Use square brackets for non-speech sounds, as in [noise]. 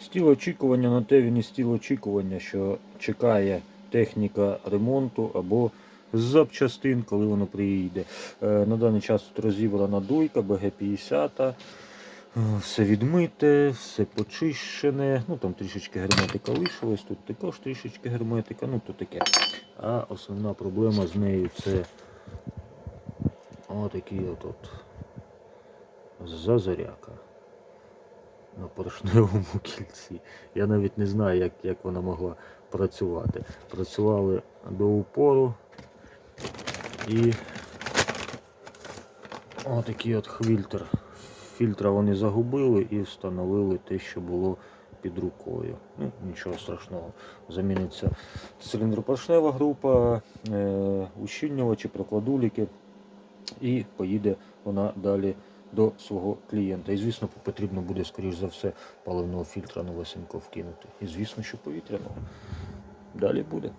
Стіл очікування на те він і стіл очікування, що чекає техніка ремонту або запчастин, коли воно приїде. Е, На даний час тут розібрана дуйка БГ-50. е, Все відмите, все почищене. Ну там трішечки герметика лишилось, тут також трішечки герметика, ну то таке. А основна проблема з нею це отакий от, от зазоряка на поршневому [laughs] кільці. Я навіть не знаю, як, як вона могла працювати. Працювали до упору і отакий от фільтр. Фільтра вони загубили і встановили те, що було під рукою. Ну, нічого страшного. Заміниться циліндропоршнева група, е, ущільнювачі, прокладуліки, і поїде вона далі до свого клієнта. І звісно, потрібно буде, скоріш за все, паливного фільтра новосенько вкинути. І звісно, що повітряного. Далі буде.